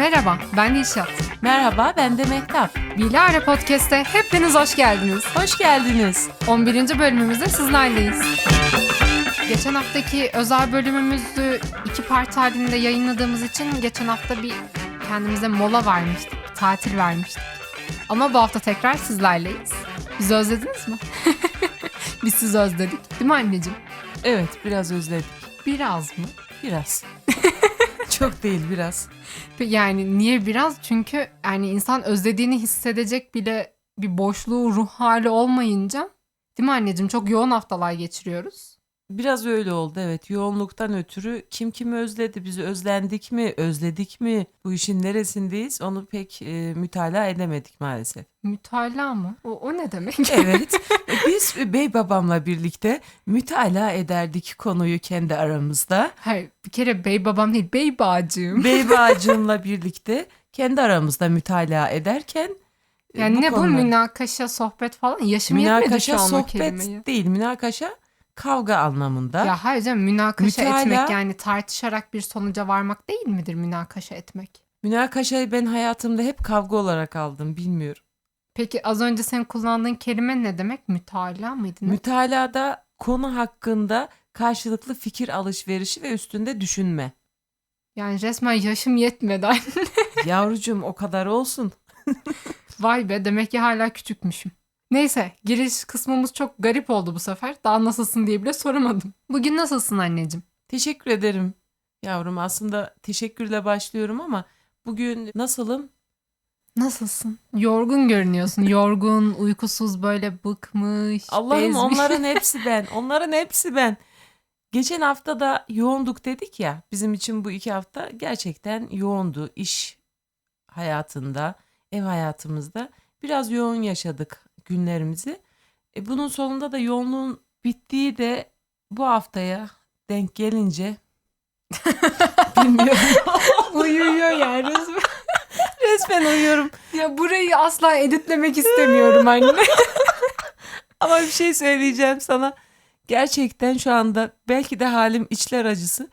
Merhaba, ben Dilşat. Merhaba ben de Mehtap. Bilara Podcast'e hepiniz hoş geldiniz. Hoş geldiniz. 11. bölümümüzde sizlerleyiz. Geçen haftaki özel bölümümüzü iki part halinde yayınladığımız için geçen hafta bir kendimize mola vermiştik, tatil vermiştik. Ama bu hafta tekrar sizlerleyiz. Bizi özlediniz mi? Biz sizi özledik, değil mi anneciğim? Evet biraz özledik. Biraz mı? Biraz. Çok değil biraz. Yani niye biraz? Çünkü yani insan özlediğini hissedecek bile bir boşluğu, ruh hali olmayınca değil mi anneciğim? Çok yoğun haftalar geçiriyoruz. Biraz öyle oldu evet. Yoğunluktan ötürü kim kimi özledi, biz özlendik mi, özledik mi, bu işin neresindeyiz onu pek e, mütalaa edemedik maalesef. Mütalaa mı? O, o ne demek? Evet biz bey babamla birlikte mütalaa ederdik konuyu kendi aramızda. Hayır bir kere bey babam değil bey bağcığım. Bey bacımla birlikte kendi aramızda mütalaa ederken e, Yani ne bu konuları- münakaşa, sohbet falan? Yaşım yetmedi Münakaşa şu an o sohbet kelimeyi. değil. Münakaşa kavga anlamında. Ya hayır canım münakaşa Mütalaa- etmek yani tartışarak bir sonuca varmak değil midir münakaşa etmek? Münakaşayı ben hayatımda hep kavga olarak aldım. Bilmiyorum. Peki az önce senin kullandığın kelime ne demek? Mütalaa mıydı? Ne? Mütalada konu hakkında karşılıklı fikir alışverişi ve üstünde düşünme. yani resmen yaşım yetmedi anne. Yavrucuğum o kadar olsun. Vay be demek ki hala küçükmüşüm. Neyse giriş kısmımız çok garip oldu bu sefer. Daha nasılsın diye bile soramadım. Bugün nasılsın anneciğim? Teşekkür ederim. Yavrum aslında teşekkürle başlıyorum ama bugün nasılım? Nasılsın? Yorgun görünüyorsun. Yorgun, uykusuz böyle bıkmış, Allah'ım bezmiş. onların hepsi ben. Onların hepsi ben. Geçen hafta da yoğunduk dedik ya. Bizim için bu iki hafta gerçekten yoğundu. İş hayatında, ev hayatımızda biraz yoğun yaşadık günlerimizi. E, bunun sonunda da yoğunluğun bittiği de bu haftaya denk gelince bilmiyorum. Uyuyor yani resmen. Resmen uyuyorum. Ya burayı asla editlemek istemiyorum anne. Ama bir şey söyleyeceğim sana. Gerçekten şu anda belki de halim içler acısı.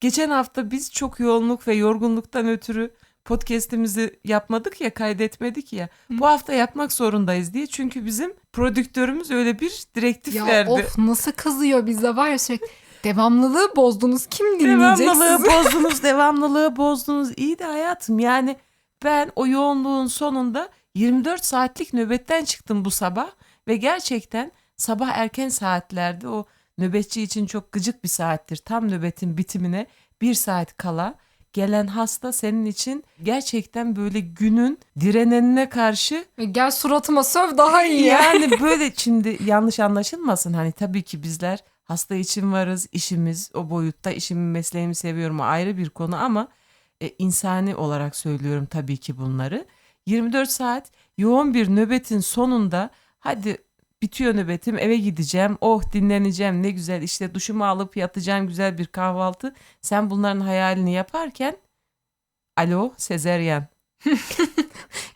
Geçen hafta biz çok yoğunluk ve yorgunluktan ötürü podcast'imizi yapmadık ya, kaydetmedik ya. Bu hafta yapmak zorundayız diye. Çünkü bizim prodüktörümüz öyle bir direktif ya verdi. of nasıl kızıyor bize var ya sürekli. Devamlılığı bozdunuz. Kim dinleyecek Devamlılığı sizi? bozdunuz, devamlılığı bozdunuz. İyi de hayatım yani ben o yoğunluğun sonunda 24 saatlik nöbetten çıktım bu sabah ve gerçekten sabah erken saatlerde o nöbetçi için çok gıcık bir saattir. Tam nöbetin bitimine bir saat kala gelen hasta senin için gerçekten böyle günün direnenine karşı Gel suratıma söv daha iyi ya. yani böyle şimdi yanlış anlaşılmasın hani tabii ki bizler hasta için varız işimiz o boyutta işimi mesleğimi seviyorum o ayrı bir konu ama e, insani olarak söylüyorum tabii ki bunları. 24 saat yoğun bir nöbetin sonunda hadi bitiyor nöbetim eve gideceğim oh dinleneceğim ne güzel işte duşumu alıp yatacağım güzel bir kahvaltı sen bunların hayalini yaparken alo sezeryen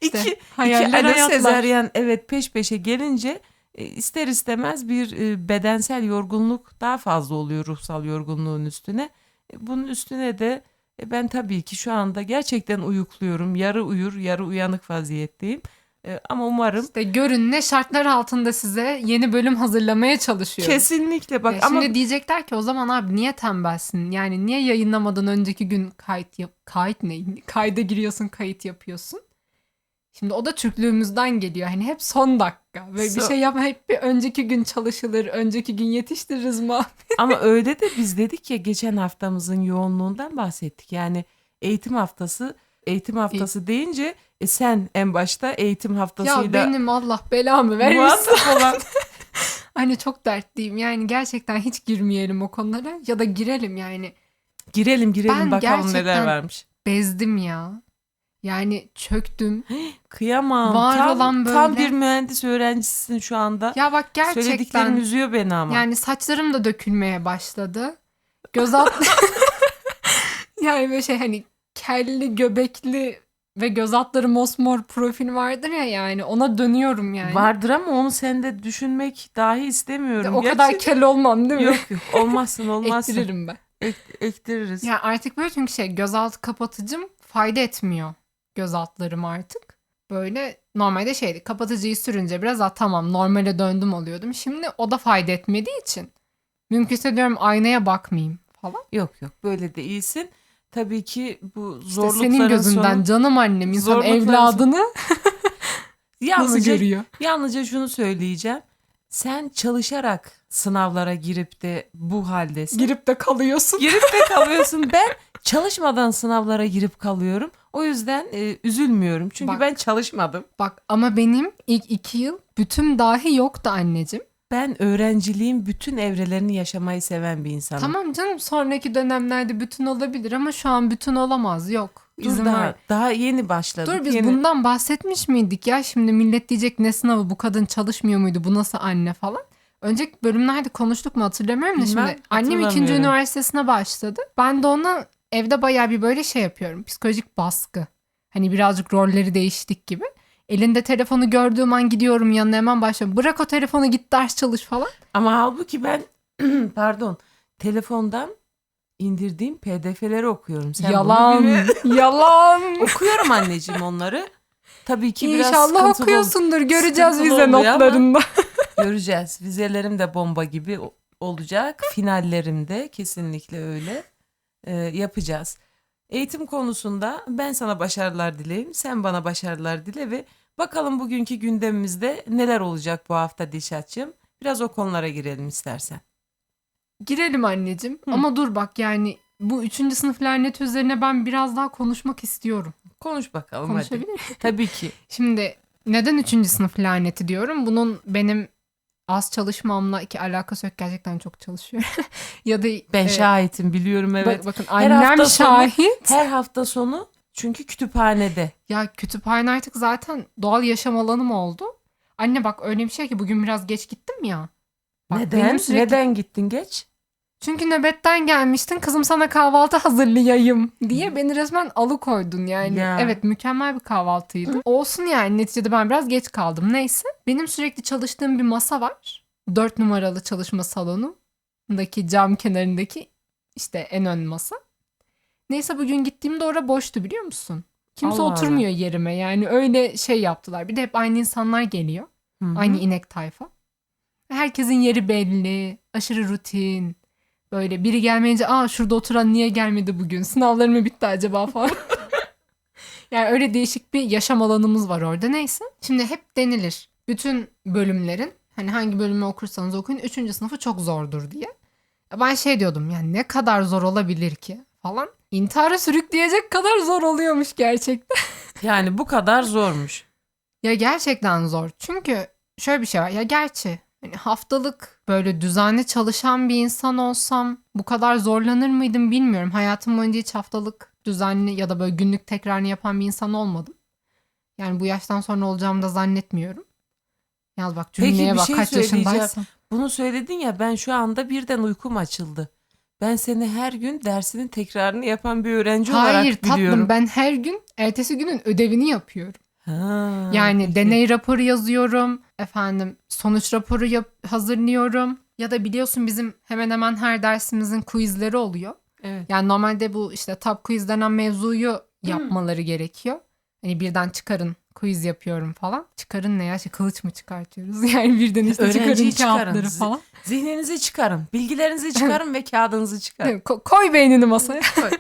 İşte İki, hayaller İki alo hayatlar. sezaryen evet peş peşe gelince e, ister istemez bir e, bedensel yorgunluk daha fazla oluyor ruhsal yorgunluğun üstüne. E, Bunun üstüne de ben tabii ki şu anda gerçekten uyukluyorum. Yarı uyur, yarı uyanık vaziyetteyim. E, Ama umarım İşte görün ne şartlar altında size yeni bölüm hazırlamaya çalışıyorum. kesinlikle bak Ya ama Şimdi diyecekler ki o zaman abi niye tembelsin? Yani niye yayınlamadan önceki gün kayıt yap kayıt ne? Kayda giriyorsun, kayıt yapıyorsun. Şimdi o da Türklüğümüzden geliyor. Hani hep son dakika ve bir So- şey yapma hep bir önceki gün çalışılır, önceki gün yetiştiririz mi? ama öyle de biz dedik ya geçen haftamızın yoğunluğundan bahsettik. Yani eğitim haftası Eğitim haftası deyince e, sen en başta eğitim ya haftasıyla benim Allah belamı vermesin. olan Hani çok dertliyim. Yani gerçekten hiç girmeyelim o konulara ya da girelim yani. Girelim girelim Ben bakalım neler gerçekten- varmış. Bezdim ya. Yani çöktüm. Kıyamam. Var tam, olan tam böyle- bir mühendis öğrencisisin şu anda. Ya bak Söylediklerin gerçekten üzüyor beni ama. yani saçlarım da dökülmeye başladı. Göz alt yani böyle şey hani kelli göbekli ve göz altları mosmor profil vardır ya yani ona dönüyorum yani. Vardır ama onu sende düşünmek dahi istemiyorum. o kadar Gerçekten- kel olmam değil mi? Yok yok olmazsın olmazsın. Ettiririm ben. Ek- ektiririz. Ya artık böyle çünkü şey gözaltı kapatıcım fayda etmiyor göz altlarım artık. Böyle normalde şeydi kapatıcıyı sürünce biraz "Aa, tamam normale döndüm oluyordum. Şimdi o da fayda etmediği için mümkünse diyorum aynaya bakmayayım falan. Yok yok böyle de iyisin. Tabii ki bu İşte zorlukların senin gözünden sonu canım annem insan Zorlukların evladını nasıl yalnızca, görüyor? yalnızca şunu söyleyeceğim. Sen çalışarak sınavlara girip de bu haldesin. Girip de kalıyorsun. girip de kalıyorsun. Ben çalışmadan sınavlara girip kalıyorum. O yüzden e, üzülmüyorum. Çünkü Bak. ben çalışmadım. Bak ama benim ilk iki yıl bütün dahi yoktu anneciğim. Ben öğrenciliğin bütün evrelerini yaşamayı seven bir insanım. Tamam canım sonraki dönemlerde bütün olabilir ama şu an bütün olamaz yok. Dur İzin daha, ver. daha yeni başladık. Dur biz Yeni- bundan bahsetmiş miydik ya? Şimdi millet diyecek ne sınavı bu kadın çalışmıyor muydu bu nasıl anne falan. Önceki bölümlerde konuştuk mu hatırlamıyorum da şimdi annem ikinci üniversitesine başladı. Ben de ona evde bayağı bir böyle şey yapıyorum. Psikolojik baskı. Hani birazcık rolleri değiştik gibi. Elinde telefonu gördüğüm an gidiyorum yanına hemen başlıyorum. Bırak o telefonu git ders çalış falan. Ama halbuki ben pardon telefondan indirdiğim pdf'leri okuyorum. Sen yalan. yalan. okuyorum anneciğim onları. Tabii ki biraz İnşallah sıkıntılı ol- okuyorsundur. Göreceğiz vize notlarında. Göreceğiz. Vizelerim de bomba gibi olacak. Finallerim de kesinlikle öyle. Ee, yapacağız. Eğitim konusunda ben sana başarılar dileyim. Sen bana başarılar dile ve bakalım bugünkü gündemimizde neler olacak bu hafta Dilşat'cığım. Biraz o konulara girelim istersen. Girelim anneciğim. Hı. Ama dur bak yani bu üçüncü sınıf laneti üzerine ben biraz daha konuşmak istiyorum. Konuş bakalım Konuşabilir hadi. miyim? Tabii ki. Şimdi neden üçüncü sınıf laneti diyorum? Bunun benim az çalışmamla iki alakası yok. Gerçekten çok çalışıyorum. ya da Ben e, şahitim biliyorum evet. bak- bakın Her annem hafta sonu- şahit. Her hafta sonu çünkü kütüphanede. Ya kütüphane artık zaten doğal yaşam alanım oldu. Anne bak öyle bir şey ki bugün biraz geç gittim ya. Bak, Neden? sürekli- Neden gittin geç? Çünkü nöbetten gelmiştin kızım sana kahvaltı hazırlayayım diye beni resmen alıkoydun yani. Ya. Evet mükemmel bir kahvaltıydı. Olsun yani neticede ben biraz geç kaldım. Neyse benim sürekli çalıştığım bir masa var. Dört numaralı çalışma salonundaki cam kenarındaki işte en ön masa. Neyse bugün gittiğimde orada boştu biliyor musun? Kimse Allah Allah. oturmuyor yerime yani öyle şey yaptılar. Bir de hep aynı insanlar geliyor. Hı hı. Aynı inek tayfa. Herkesin yeri belli. Aşırı rutin. Böyle biri gelmeyince aa şurada oturan niye gelmedi bugün? Sınavları mı bitti acaba falan. yani öyle değişik bir yaşam alanımız var orada neyse. Şimdi hep denilir. Bütün bölümlerin hani hangi bölümü okursanız okuyun 3. sınıfı çok zordur diye. Ben şey diyordum yani ne kadar zor olabilir ki falan. İntihara sürükleyecek kadar zor oluyormuş gerçekten. Yani bu kadar zormuş. Ya gerçekten zor. Çünkü şöyle bir şey var. Ya gerçi hani haftalık böyle düzenli çalışan bir insan olsam bu kadar zorlanır mıydım bilmiyorum. Hayatım boyunca hiç haftalık düzenli ya da böyle günlük tekrarını yapan bir insan olmadım. Yani bu yaştan sonra olacağımı da zannetmiyorum. Yalnız bak Peki, cümleye bir bak şey kaç yaşındaysın. Bunu söyledin ya ben şu anda birden uykum açıldı. Ben seni her gün dersinin tekrarını yapan bir öğrenci Hayır olarak tatlım biliyorum. ben her gün ertesi günün ödevini yapıyorum. Ha, Yani peki. deney raporu yazıyorum. Efendim sonuç raporu yap- hazırlıyorum. Ya da biliyorsun bizim hemen hemen her dersimizin quizleri oluyor. Evet. Yani normalde bu işte top quiz denen mevzuyu yapmaları gerekiyor. Hani birden çıkarın quiz yapıyorum falan. Çıkarın ne ya? Şey, kılıç mı çıkartıyoruz? Yani birden işte Öğrenciyi çıkarın kağıtları falan. Zihninizi çıkarın. Bilgilerinizi çıkarın ve kağıdınızı çıkarın. Ko- koy beynini masaya. Koy.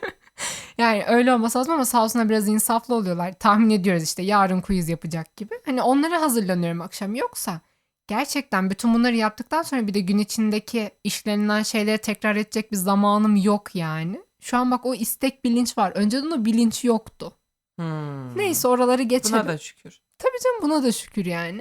Yani öyle olması lazım ama sağ olsunlar biraz insaflı oluyorlar. Tahmin ediyoruz işte yarın quiz yapacak gibi. Hani onlara hazırlanıyorum akşam. Yoksa gerçekten bütün bunları yaptıktan sonra bir de gün içindeki işlenilen şeyleri tekrar edecek bir zamanım yok yani. Şu an bak o istek bilinç var. Önceden o bilinç yoktu. Hmm. Neyse oraları geçelim. Buna da şükür. Tabii canım buna da şükür yani.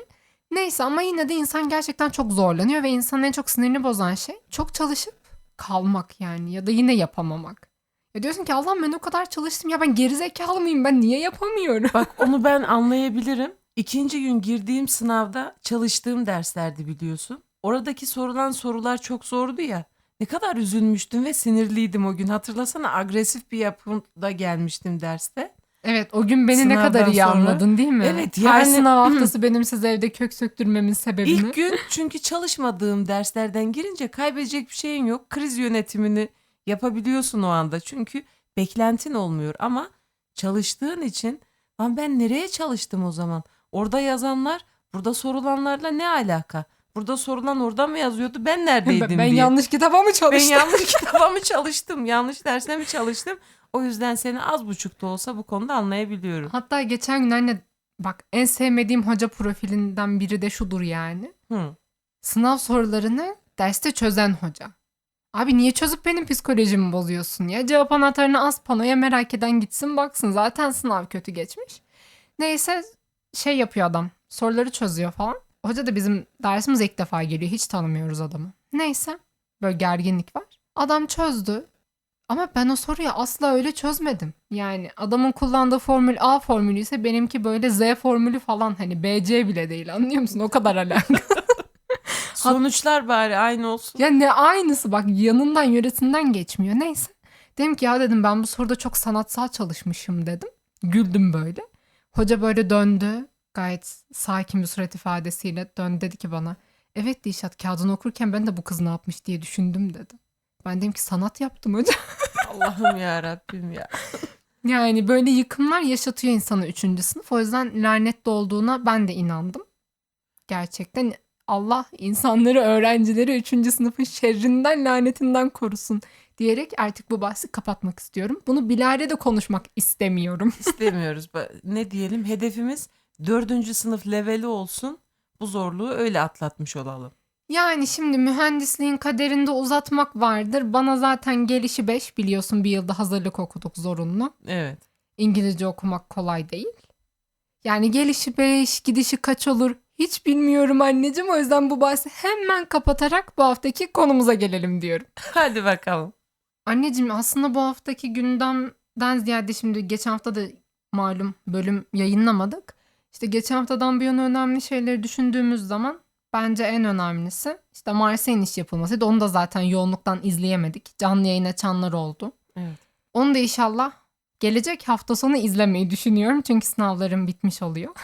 Neyse ama yine de insan gerçekten çok zorlanıyor ve insanın en çok sinirini bozan şey çok çalışıp kalmak yani ya da yine yapamamak. Ya diyorsun ki Allah'ım ben o kadar çalıştım ya ben gerizekalı mıyım ben niye yapamıyorum? Bak onu ben anlayabilirim. İkinci gün girdiğim sınavda çalıştığım derslerdi biliyorsun. Oradaki sorulan sorular çok zordu ya. Ne kadar üzülmüştüm ve sinirliydim o gün. Hatırlasana agresif bir yapımda gelmiştim derste. Evet o gün beni ne Sınavdan kadar iyi sonra- anladın değil mi? Evet, Her yani- sınav haftası benim size evde kök söktürmemin sebebini. İlk gün çünkü çalışmadığım derslerden girince kaybedecek bir şeyin yok. Kriz yönetimini yapabiliyorsun o anda. Çünkü beklentin olmuyor ama çalıştığın için lan ben nereye çalıştım o zaman? Orada yazanlar burada sorulanlarla ne alaka? Burada sorulan orada mı yazıyordu? Ben neredeydim Ben, ben diye. yanlış kitaba mı Ben çalıştım? yanlış kitaba mı çalıştım? Yanlış dersine mi çalıştım? O yüzden seni az buçuk da olsa bu konuda anlayabiliyorum. Hatta geçen gün anne bak en sevmediğim hoca profilinden biri de şudur yani. Hı. Sınav sorularını derste çözen hoca. Abi niye çözüp benim psikolojimi bozuyorsun ya? Cevap anahtarını az panoya merak eden gitsin baksın. Zaten sınav kötü geçmiş. Neyse şey yapıyor adam. Soruları çözüyor falan. Hoca da bizim dersimize ilk defa geliyor. Hiç tanımıyoruz adamı. Neyse böyle gerginlik var. Adam çözdü. Ama ben o soruyu asla öyle çözmedim. Yani adamın kullandığı formül A formülü ise benimki böyle Z formülü falan hani BC bile değil anlıyor musun? O kadar alakalı. Sonuçlar bari aynı olsun. Ya ne aynısı bak yanından yöresinden geçmiyor. Neyse. Dedim ki ya dedim ben bu soruda çok sanatsal çalışmışım dedim. Güldüm böyle. Hoca böyle döndü. Gayet sakin bir surat ifadesiyle döndü dedi ki bana. Evet Dişat kağıdını okurken ben de bu kız ne yapmış diye düşündüm dedi. Ben dedim ki sanat yaptım hocam. Allah'ım ya Rabbim ya. Yani böyle yıkımlar yaşatıyor insanı üçüncü sınıf. O yüzden lanetli olduğuna ben de inandım. Gerçekten Allah insanları, öğrencileri üçüncü sınıfın şerrinden, lanetinden korusun diyerek artık bu bahsi kapatmak istiyorum. Bunu Bilal'e de konuşmak istemiyorum. İstemiyoruz. Ne diyelim hedefimiz dördüncü sınıf leveli olsun. Bu zorluğu öyle atlatmış olalım. Yani şimdi mühendisliğin kaderinde uzatmak vardır. Bana zaten gelişi 5 biliyorsun bir yılda hazırlık okuduk zorunlu. Evet. İngilizce okumak kolay değil. Yani gelişi 5, gidişi kaç olur hiç bilmiyorum anneciğim. O yüzden bu bahsi hemen kapatarak bu haftaki konumuza gelelim diyorum. Hadi bakalım. Anneciğim aslında bu haftaki gündemden ziyade şimdi geçen hafta da malum bölüm yayınlamadık. İşte geçen haftadan bu yana önemli şeyleri düşündüğümüz zaman bence en önemlisi işte Mars'a iniş yapılmasıydı. Onu da zaten yoğunluktan izleyemedik. Canlı yayın açanlar oldu. Evet. Onu da inşallah gelecek hafta sonu izlemeyi düşünüyorum. Çünkü sınavlarım bitmiş oluyor.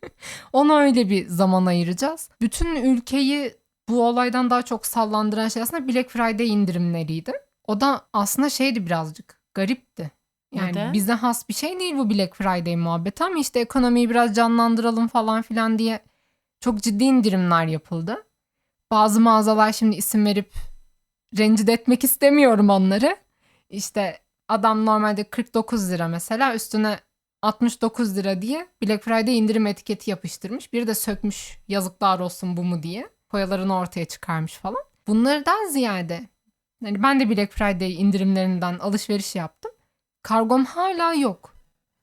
Ona öyle bir zaman ayıracağız. Bütün ülkeyi bu olaydan daha çok sallandıran şey aslında Black Friday indirimleriydi. O da aslında şeydi birazcık garipti. Yani Neden? bize has bir şey değil bu Black Friday muhabbeti ama işte ekonomiyi biraz canlandıralım falan filan diye çok ciddi indirimler yapıldı. Bazı mağazalar şimdi isim verip rencide etmek istemiyorum onları. İşte adam normalde 49 lira mesela üstüne 69 lira diye Black Friday indirim etiketi yapıştırmış. Biri de sökmüş yazıklar olsun bu mu diye. Foyalarını ortaya çıkarmış falan. Bunlardan ziyade hani ben de Black Friday indirimlerinden alışveriş yaptım. Kargom hala yok.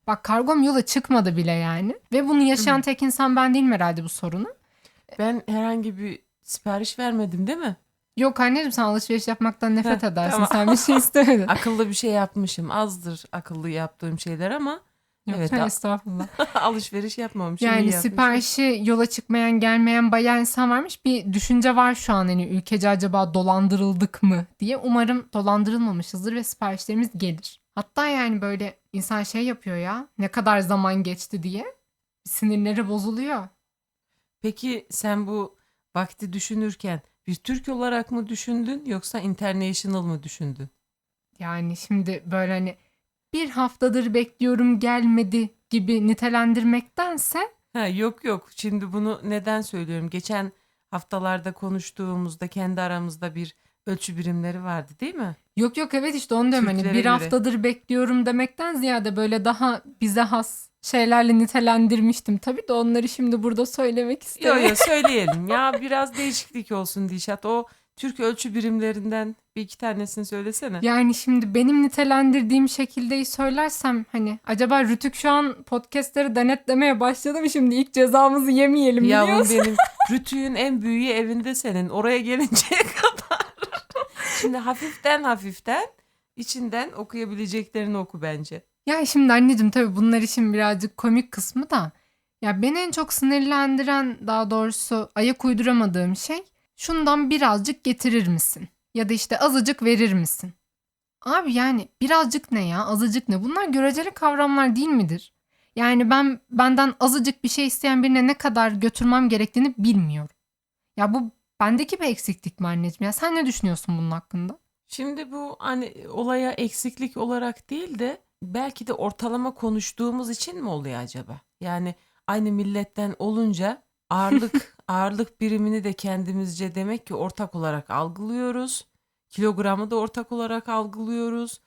Bak kargom yola çıkmadı bile yani. Ve bunu yaşayan tek insan ben değilim herhalde bu sorunu. Ben herhangi bir sipariş vermedim değil mi? Yok anneciğim sen alışveriş yapmaktan nefret Heh, edersin. tamam. Sen bir şey istemedin. Akıllı bir şey yapmışım. Azdır akıllı yaptığım şeyler ama Yok Evet, estağfurullah. alışveriş yapmamışım. Yani siparişi yola çıkmayan gelmeyen bayağı insan varmış. Bir düşünce var şu an hani ülkece acaba dolandırıldık mı diye. Umarım dolandırılmamışızdır ve siparişlerimiz gelir. Hatta yani böyle insan şey yapıyor ya ne kadar zaman geçti diye. Sinirleri bozuluyor. Peki sen bu vakti düşünürken bir Türk olarak mı düşündün yoksa international mı düşündün? Yani şimdi böyle hani bir haftadır bekliyorum gelmedi gibi nitelendirmektense Ha, yok yok. Şimdi bunu neden söylüyorum? Geçen haftalarda konuştuğumuzda kendi aramızda bir ölçü birimleri vardı değil mi? Yok yok evet işte onu diyorum hani Türklere bir göre. haftadır bekliyorum demekten ziyade böyle daha bize has şeylerle nitelendirmiştim. Tabii de onları şimdi burada söylemek Yok istemiyorum. yok söyleyelim ya biraz değişiklik olsun Dişat. O Türk ölçü birimlerinden bir iki tanesini söylesene. Yani şimdi benim nitelendirdiğim şekildeyi söylersem hani acaba Rütük şu an podcastleri denetlemeye başladı mı şimdi ilk cezamızı yemeyelim Yavrum biliyorsun. benim rütüğün en büyüğü evinde senin. Oraya gelinceye kadar. Şimdi hafiften hafiften içinden okuyabileceklerini oku bence. Ya şimdi anneciğim tabii bunlar işin birazcık komik kısmı da ya beni en çok sinirlendiren daha doğrusu ayak uyduramadığım şey şundan birazcık getirir misin? Ya da işte azıcık verir misin? Abi yani birazcık ne ya azıcık ne? Bunlar göreceli kavramlar değil midir? Yani ben benden azıcık bir şey isteyen birine ne kadar götürmem gerektiğini bilmiyorum. Ya bu bendeki bir eksiklik mi anneciğim? Ya sen ne düşünüyorsun bunun hakkında? Şimdi bu hani olaya eksiklik olarak değil de belki de ortalama konuştuğumuz için mi oluyor acaba? Yani aynı milletten olunca ağırlık ağırlık birimini de kendimizce demek ki ortak olarak algılıyoruz. Kilogramı da ortak olarak algılıyoruz.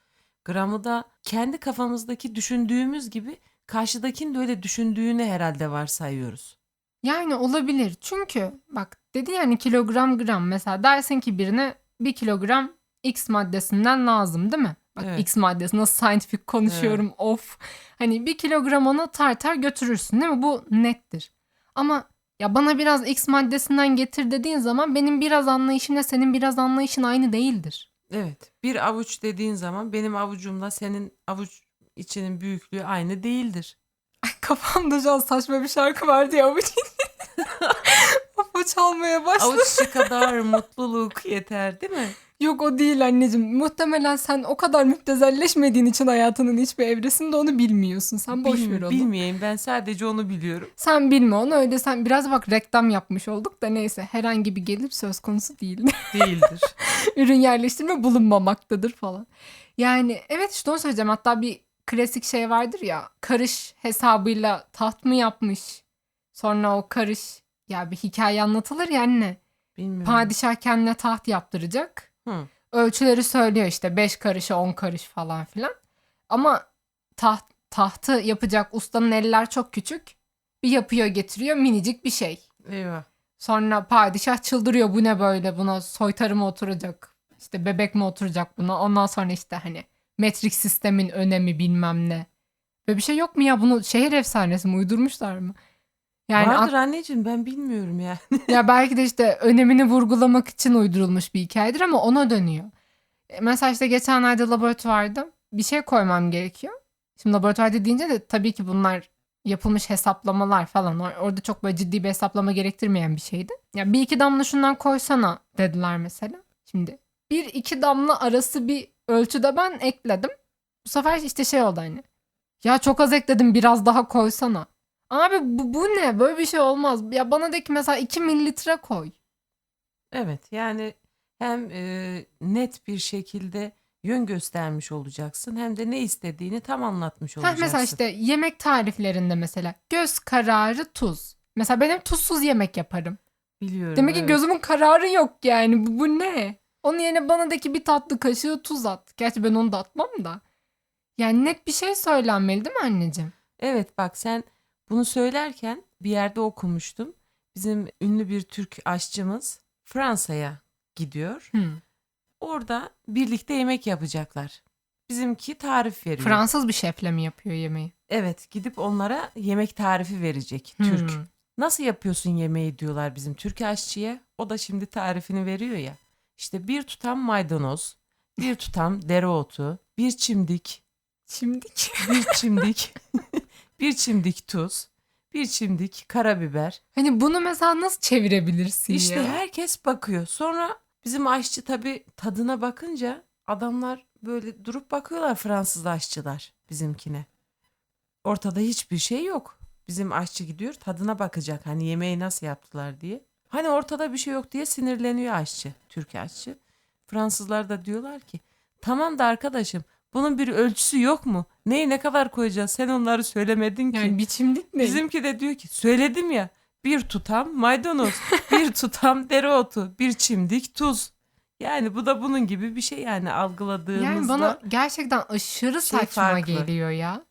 Gramı da kendi kafamızdaki düşündüğümüz gibi karşıdakinin de öyle düşündüğünü herhalde varsayıyoruz. Yani olabilir. Çünkü bak dedi yani kilogram gram mesela dersin ki birine bir kilogram X maddesinden lazım değil mi? Bak Evet. X maddesi nasıl scientific konuşuyorum of. Hani bir kilogram ona tartar götürürsün değil mi? Bu nettir. Ama ya bana biraz X maddesinden getir dediğin zaman benim biraz anlayışımla senin biraz anlayışın aynı değildir. Evet. Bir avuç dediğin zaman benim avucumla senin avuç içinin büyüklüğü aynı değildir. Ay kafamda şu an saçma bir şarkı vardı ya. Bu Kafa çalmaya başladı. Avuç kadar mutluluk yeter değil mi? Yok o değil anneciğim. Muhtemelen sen o kadar müptezelleşmediğin için hayatının hiçbir evresinde onu bilmiyorsun. Sen boş Bilmi- ver onu. Bilmeyeyim ben sadece onu biliyorum. Sen bilme onu öyle sen biraz bak reklam yapmış olduk da neyse herhangi bir gelir söz konusu değil. Değildir. Ürün yerleştirme bulunmamaktadır falan. Yani evet işte onu söyleyeceğim. Hatta bir klasik şey vardır ya karış hesabıyla taht mı yapmış? Sonra o karış ya bir hikaye anlatılır ya anne. Bilmiyorum. Padişah kendine taht yaptıracak. Hı. ölçüleri söylüyor işte 5 karışa 10 karış falan filan. Ama taht, tahtı yapacak ustanın eller çok küçük. Bir yapıyor getiriyor minicik bir şey. Eyvah. Sonra padişah çıldırıyor bu ne böyle buna soytarı mı oturacak işte bebek mi oturacak buna ondan sonra işte hani metrik sistemin önemi bilmem ne. Böyle bir şey yok mu ya bunu şehir efsanesi mi uydurmuşlar mı? Yani Vardır anneciğim ben bilmiyorum ya. ya belki de işte önemini vurgulamak için uydurulmuş bir hikayedir ama ona dönüyor. E, Mesela işte geçenlerde laboratuvarda bir şey koymam gerekiyor. Şimdi laboratuvarda deyince de tabii ki bunlar yapılmış hesaplamalar falan. Or- Orada çok böyle ciddi bir hesaplama gerektirmeyen bir şeydi. Ya bir iki damla şundan koysana dediler mesela. Şimdi bir iki damla arası bir ölçüde ben ekledim. Bu sefer işte şey oldu hani. Ya çok az ekledim biraz daha koysana. Abi bu, bu ne? Böyle bir şey olmaz. Ya bana de ki mesela 2 mililitre koy. Evet yani hem e, net bir şekilde yön göstermiş olacaksın hem de ne istediğini tam anlatmış Heh, olacaksın. mesela işte yemek tariflerinde mesela göz kararı tuz. Mesela ben hep tuzsuz yemek yaparım. Biliyorum. Demek ki evet. gözümün kararı yok yani. Bu, bu ne? Onun yerine bana de ki bir tatlı kaşığı tuz at. Gerçi ben onu da atmam da. Yani net bir şey söylenmeli değil mi anneciğim? Evet bak sen bunu söylerken bir yerde okumuştum. Bizim ünlü bir Türk aşçımız Fransa'ya gidiyor. Hı. Orada birlikte yemek yapacaklar. Bizimki tarif veriyor. Fransız bir şefle mi yapıyor yemeği? Evet gidip onlara yemek tarifi verecek Hı. Türk. Nasıl yapıyorsun yemeği diyorlar bizim Türk aşçıya. O da şimdi tarifini veriyor ya. İşte bir tutam maydanoz, bir tutam dereotu, bir çimdik, Şimdiki. bir çimdik, bir çimdik tuz, bir çimdik karabiber. Hani bunu mesela nasıl çevirebilirsin İşte ya? herkes bakıyor. Sonra bizim aşçı tabii tadına bakınca adamlar böyle durup bakıyorlar Fransız aşçılar bizimkine. Ortada hiçbir şey yok. Bizim aşçı gidiyor tadına bakacak hani yemeği nasıl yaptılar diye. Hani ortada bir şey yok diye sinirleniyor aşçı, Türk aşçı. Fransızlar da diyorlar ki tamam da arkadaşım bunun bir ölçüsü yok mu? Neyi ne kadar koyacağız sen onları söylemedin ki. Yani biçimlik ne? Bizimki de diyor ki söyledim ya bir tutam maydanoz, bir tutam dereotu, bir çimdik tuz. Yani bu da bunun gibi bir şey yani algıladığımızda. Yani bana gerçekten aşırı şey saçma farklı. geliyor ya.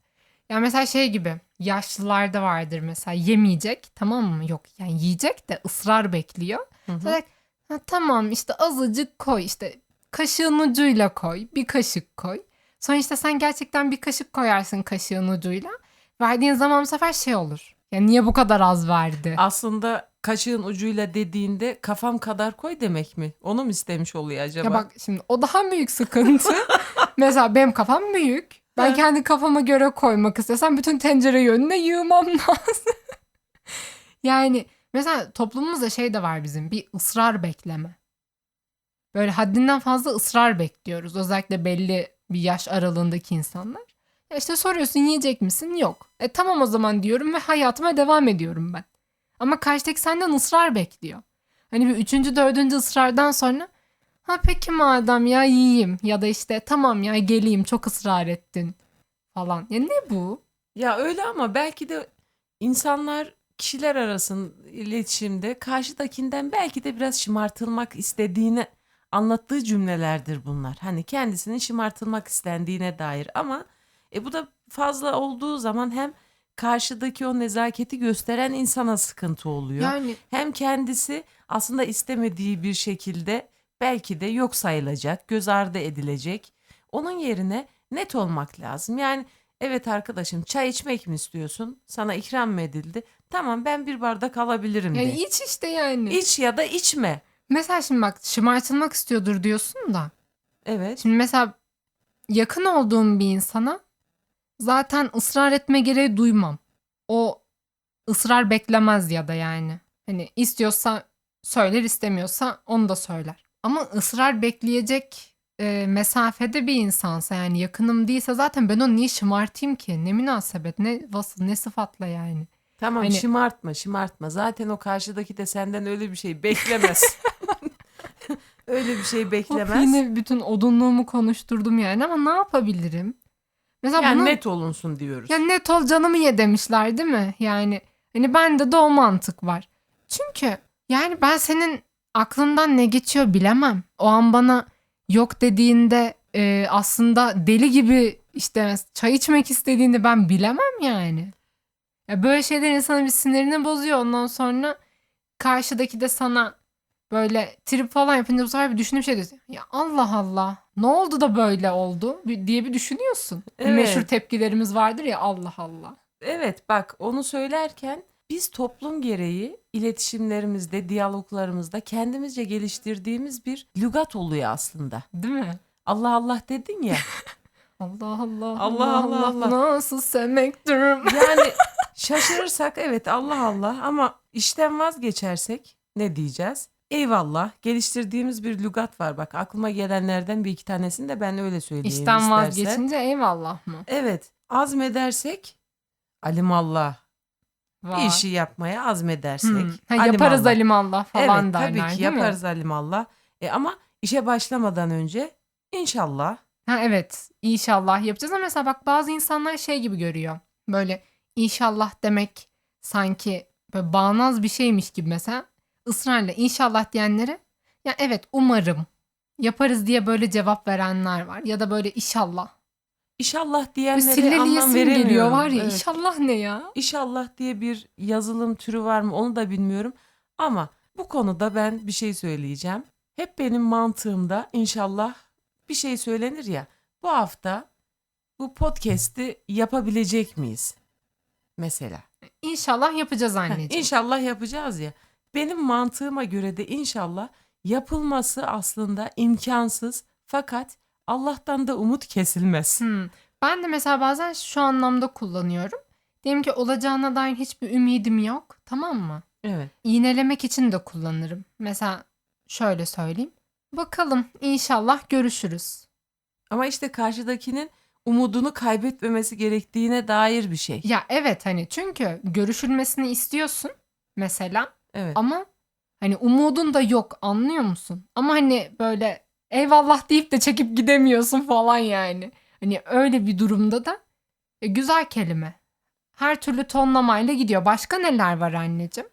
Ya mesela şey gibi yaşlılarda vardır mesela yemeyecek tamam mı? Yok yani yiyecek de ısrar bekliyor. Hı hı. Sonra "Ha, tamam işte azıcık koy işte kaşığın ucuyla koy bir kaşık koy. Sonra işte sen gerçekten bir kaşık koyarsın kaşığın ucuyla. Verdiğin zaman bu sefer şey olur. Ya niye bu kadar az verdi? Aslında kaşığın ucuyla dediğinde kafam kadar koy demek mi? Onu mu istemiş oluyor acaba? Ya bak şimdi o daha büyük sıkıntı. Mesela benim kafam büyük. Ben kendi kafama göre koymak istesem bütün tencereyi önüne yığmam lazım. yani mesela toplumumuzda şey de var bizim bir ısrar bekleme. Böyle haddinden fazla ısrar bekliyoruz. Özellikle belli bir yaş aralığındaki insanlar. Ya işte soruyorsun yiyecek misin? Yok. E tamam o zaman diyorum ve hayatıma devam ediyorum ben. Ama karşıdaki senden ısrar bekliyor. Hani bir üçüncü, dördüncü ısrardan sonra ha peki madem ya yiyeyim ya da işte tamam ya geleyim çok ısrar ettin falan. Ya ne bu? Ya öyle ama belki de insanlar kişiler arasında iletişimde karşıdakinden belki de biraz şımartılmak istediğini anlattığı cümlelerdir bunlar. Hani kendisinin şımartılmak istendiğine dair ama e bu da fazla olduğu zaman hem karşıdaki o nezaketi gösteren insana sıkıntı oluyor. Yani Hem kendisi aslında istemediği bir şekilde belki de yok sayılacak, göz ardı edilecek. Onun yerine net olmak lazım. Yani evet arkadaşım çay içmek mi istiyorsun? Sana ikram mı edildi? Tamam ben bir bardak alabilirim de. ya iç işte yani. İç ya da içme. Mesela şimdi bak şımartılmak istiyordur diyorsun da. Evet. Şimdi mesela yakın olduğum bir insana zaten ısrar etme gereği duymam. O ısrar beklemez ya da yani. Hani istiyorsa söyler istemiyorsa onu da söyler. Ama ısrar bekleyecek e, mesafede bir insansa yani yakınım değilse zaten ben onu niye şımartayım ki? Ne münasebet ne vasıl ne sıfatla yani. Tamam Hani- şımartma şımartma. Zaten o karşıdaki de senden öyle bir şey beklemez. öyle bir şey Of, beklemez. yine bütün odunluğumu konuşturdum yani ama ne yapabilirim? Mesela yani bunu- net olunsun diyoruz. Ya net ol canımı ye demişler değil mi? Yani hani bende de o mantık var. Çünkü yani ben senin aklından ne geçiyor bilemem. O an bana yok dediğinde e, aslında deli gibi işte çay içmek istediğinde ben bilemem yani. Ya böyle şeyler insanın bir sinirini bozuyor. Ondan sonra karşıdaki de sana böyle trip falan yapınca bu sefer bir düşünüp şey diyorsun. Ya Allah Allah ne oldu da böyle oldu diye bir düşünüyorsun. Evet. Meşhur tepkilerimiz vardır ya Allah Allah. Evet bak onu söylerken biz toplum gereği iletişimlerimizde, diyaloglarımızda kendimizce geliştirdiğimiz bir lügat oluyor aslında. Değil mi? Allah Allah dedin ya. Allah Allah Allah Allah Allah. nasıl sevmektir. Yani şaşırırsak evet Allah Allah ama işten vazgeçersek ne diyeceğiz? Eyvallah geliştirdiğimiz bir lügat var bak aklıma gelenlerden bir iki tanesini de ben öyle söyleyeyim İşten istersen. vazgeçince eyvallah mı? Evet azmedersek alimallah bir işi yapmaya azmedersek. Hmm. Ha, yaparız alimallah. alimallah falan evet, derler tabii ki değil mi? yaparız alimallah. E, ama işe başlamadan önce inşallah Ha evet inşallah yapacağız ama mesela bak bazı insanlar şey gibi görüyor. Böyle inşallah demek sanki böyle bağnaz bir şeymiş gibi mesela ısrarla inşallah diyenlere ya evet umarım yaparız diye böyle cevap verenler var ya da böyle inşallah. inşallah diyenlere anlam veremiyorum. geliyor var ya Evet. inşallah ne ya? İnşallah diye bir yazılım türü var mı onu da bilmiyorum. Ama bu konuda ben bir şey söyleyeceğim. Hep benim mantığımda inşallah bir şey söylenir ya. Bu hafta bu podcast'i yapabilecek miyiz? Mesela. İnşallah yapacağız anneciğim. İnşallah yapacağız ya. Benim mantığıma göre de inşallah yapılması aslında imkansız fakat Allah'tan da umut kesilmez. Hmm. Ben de mesela bazen şu anlamda kullanıyorum. Diyelim ki olacağına dair hiçbir ümidim yok. Tamam mı? Evet. İğnelemek için de kullanırım. Mesela şöyle söyleyeyim. Bakalım inşallah görüşürüz. Ama işte karşıdakinin umudunu kaybetmemesi gerektiğine dair bir şey. Ya evet hani çünkü görüşülmesini istiyorsun mesela Evet. ama hani umudun da yok anlıyor musun? Ama hani böyle eyvallah deyip de çekip gidemiyorsun falan yani. Hani öyle bir durumda da e, güzel kelime. Her türlü tonlamayla gidiyor. Başka neler var anneciğim?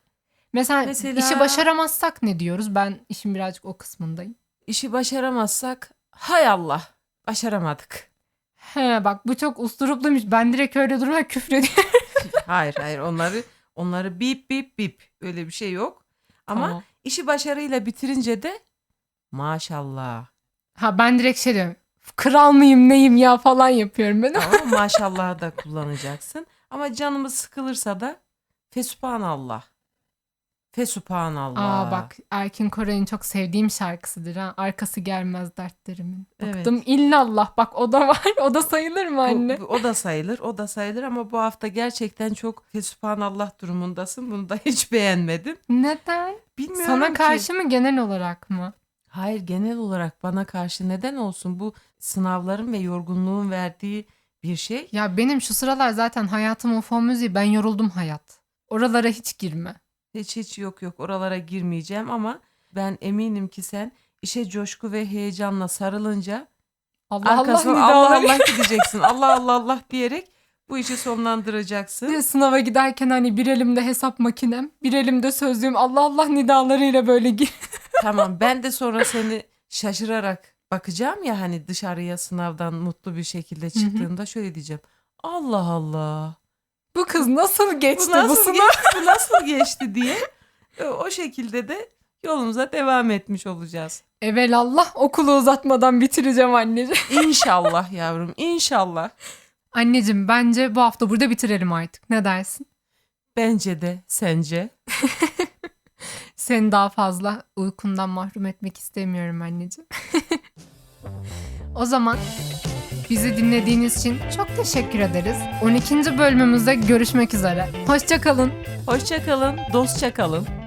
Mesela, Mesela- işi başaramazsak ne diyoruz? Ben işin birazcık o kısmındayım. İşi başaramazsak hay Allah başaramadık. He bak bu çok usturupluymuş. Ben direkt öyle duruma küfrediyorum. hayır hayır onları onları bip bip bip öyle bir şey yok. Ama Tamam. işi başarıyla bitirince de maşallah. Ha ben direkt şey diyorum. Kral mıyım neyim ya falan yapıyorum ben. Tamam maşallah da kullanacaksın. Ama canımız sıkılırsa da fesubhanallah. Fesubhanallah. Aa bak Erkin Koray'ın çok sevdiğim şarkısıdır ha. Arkası gelmez dertlerimin. Evet. Baktım illallah bak o da var. O da sayılır mı anne? bu- o da sayılır, o da sayılır ama bu hafta gerçekten çok fesubhanallah durumundasın. Bunu da hiç beğenmedim. Neden? Bilmiyorum Sana ki. karşı mı genel olarak mı? Hayır genel olarak bana karşı neden olsun bu sınavların ve yorgunluğun verdiği bir şey. Ya benim şu sıralar zaten hayatım o fon müziği ben yoruldum hayat. Oralara hiç girme. Hiç hiç yok yok oralara girmeyeceğim ama ben eminim ki sen işe coşku ve heyecanla sarılınca Allah Arkasına Allah Allah. Allah gideceksin. Allah Allah Allah diyerek bu işi sonlandıracaksın. Bir de sınava giderken hani bir elimde hesap makinem, bir elimde sözlüğüm Allah Allah nidalarıyla böyle gir. tamam ben de sonra seni şaşırarak bakacağım ya hani dışarıya sınavdan mutlu bir şekilde çıktığında şöyle diyeceğim. Allah Allah. Bu kız nasıl geçti Bu bu, nasıl sınav? geçti, bu nasıl geçti diye e, o şekilde de yolumuza devam etmiş olacağız. Evelallah okulu uzatmadan bitireceğim anneciğim. İnşallah yavrum inşallah. Anneciğim bence bu hafta burada bitirelim artık. Ne dersin? Bence de sence. Seni daha fazla uykundan mahrum etmek istemiyorum anneciğim. o zaman bizi dinlediğiniz için çok teşekkür ederiz. 12. bölümümüzde görüşmek üzere. Hoşçakalın. Hoşça kalın, dostça kalın.